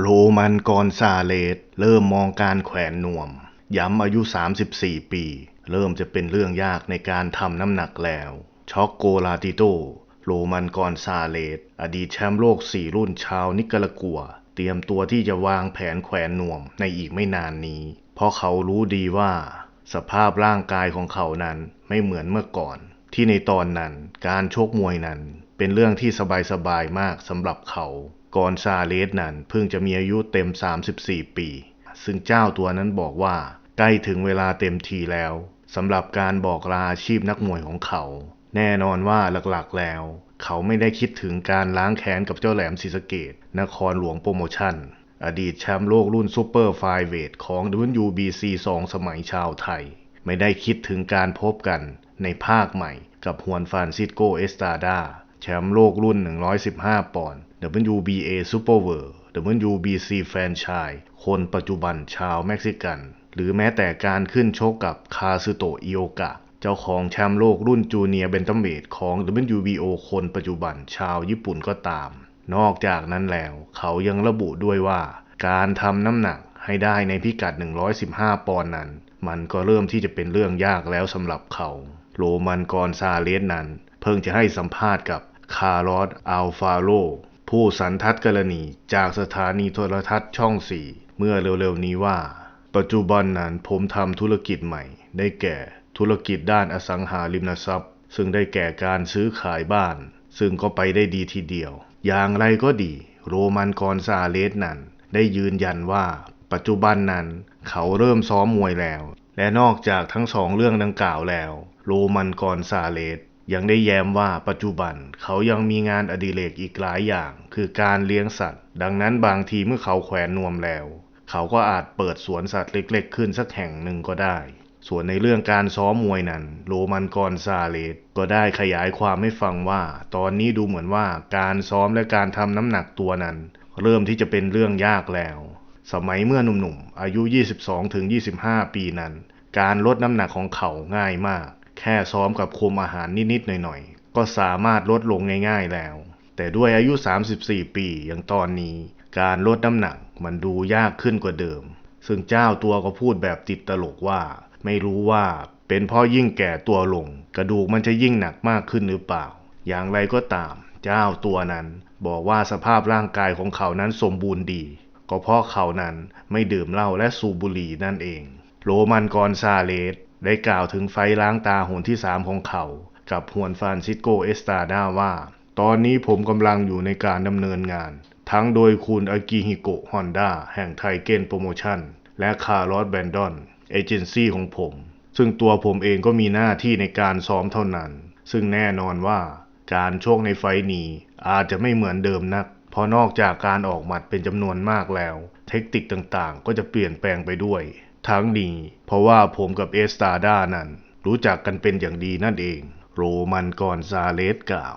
โรมันกอนซาเลสเริ่มมองการแขวนนวม ย้ำอายุ 34 ปี เริ่มจะเป็นเรื่องยากในการทำน้ำหนักแล้ว ช็อกโกลาติโต โรมันกอนซาเลสอดีตแชมป์โลก 4 รุ่นชาวนิการากัว เตรียมตัวที่จะวางแผนแขวนนวมในอีกไม่นานนี้ เพราะเขารู้ดีว่า สภาพร่างกายของเขานั้นไม่เหมือนเมื่อก่อน ที่ในตอนนั้นการชกมวยนั้นเป็นเรื่องที่สบายๆมากสำหรับเขา กอนซาเลสนั้นเพิ่งจะมีอายุเต็ม 34 ปี ซึ่งเจ้าตัวนั้นบอกว่าใกล้ถึงเวลาเต็มทีแล้วสำหรับการบอกลาอาชีพนักมวยของเขา แน่นอนว่าหลักๆแล้ว เขาไม่ได้คิดถึงการล้างแค้นกับเจ้าแหลมศรีสะเกดนครหลวงโปรโมชั่น อดีตแชมป์โลกรุ่นซูเปอร์ไฟเวทของ WBC 2 สมัยชาวไทย ไม่ได้คิดถึงการพบกันในภาคใหม่กับฮวนฟรานซิสโกเอสตาดาแชมป์โลกรุ่น 115 ปอนด์ WBA Super World WBC แฟนชส์คนปัจจุบันชาวเม็กซิกัน หรือแม้แต่การขึ้นชกกับคาซึโตะอิโอกะ เจ้าของแชมป์โลกรุ่นจูเนียร์เบนตัมเวทของ WBO คนปัจจุบันชาวญี่ปุ่นก็ตาม นอกจากนั้นแล้ว เขายังระบุด้วยว่า การทำน้ำหนักให้ได้ในพิกัด 115 ปอนด์นั้น มันก็เริ่มที่จะเป็นเรื่องยากแล้วสำหรับเขา โรมันกอนซาเลสนั้น เพิ่งจะให้สัมภาษณ์กับคาร์ลอสอัลฟาโล ผู้สันทัดกรณีจากสถานีโทรทัศน์ช่องสี่เมื่อเร็วๆนี้ว่า ปัจจุบันนั้นผมทำธุรกิจใหม่ ได้แก่ธุรกิจด้านอสังหาริมทรัพย์ ซึ่งได้แก่การซื้อขายบ้าน ซึ่งก็ไปได้ดีทีเดียว อย่างไรก็ดี โรมันกอนซาเลสนั้น ได้ยืนยันว่า ปัจจุบันนั้นเขาเริ่มซ้อมมวยแล้ว และนอกจากทั้งสองเรื่องดังกล่าวแล้ว โรมันกอนซาเลส ยังได้แย้มว่าปัจจุบันเขายังมีงานอดิเรกอีกหลายอย่าง คือการเลี้ยงสัตว์ ดังนั้นบางทีเมื่อเขาแขวนนวมแล้ว เขาก็อาจเปิดสวนสัตว์เล็กๆ ขึ้นสักแห่งหนึ่งก็ได้ ส่วนในเรื่องการซ้อมมวยนั้น โรมันกอนซาเลสก็ได้ขยายความให้ฟังว่า ตอนนี้ดูเหมือนว่าการซ้อมและการทำน้ำหนักตัวนั้น เริ่มที่จะเป็นเรื่องยากแล้ว สมัยเมื่อหนุ่มๆอายุ 22-25 ปีนั้น การลดน้ำหนักของเขาง่ายมาก แค่ซ้อมกับคุมอาหารนิดๆหน่อยๆ ก็สามารถลดลงง่ายๆแล้ว แต่ด้วยอายุ 34 ปีอย่างตอนนี้ การลดน้ำหนักมันดูยากขึ้นกว่าเดิม ซึ่งเจ้าตัวก็พูดแบบติดตลกว่า ไม่รู้ว่าเป็นเพราะยิ่งแก่ตัวลง กระดูกมันจะยิ่งหนักมากขึ้นหรือเปล่า อย่างไรก็ตาม เจ้าตัวนั้นบอกว่าสภาพร่างกายของเขานั้นสมบูรณ์ดี ก็เพราะเขานั้นไม่ดื่มเหล้าและสูบบุหรี่นั่นเอง โรมันกอนซาเลส ได้กล่าวถึงไฟล้างตาหนที่ 3 ของเขา กับฮวนฟานซิสโกเอสตาดาว่า ตอนนี้ผมกำลังอยู่ในการดำเนินงาน ทั้งโดยคุณอากิฮิโกะฮอนด้าแห่งไทเกนโปรโมชั่น และคาร์ลอสแบนดอนเอเจนซี่ของผม ซึ่งตัวผมเองก็มีหน้าที่ในการซ้อมเท่านั้น ซึ่งแน่นอนว่าการโชคในไฟนี้อาจจะไม่เหมือนเดิมนัก เพราะนอกจากการออกหมัดเป็นจำนวนมากแล้ว เทคนิคต่างๆ ก็จะเปลี่ยนแปลงไปด้วย ทั้งนี้เพราะว่าผมกับเอสตาดานั้นรู้จักกันเป็นอย่างดีนั่นเอง โรมันกอนซาเลสกล่าว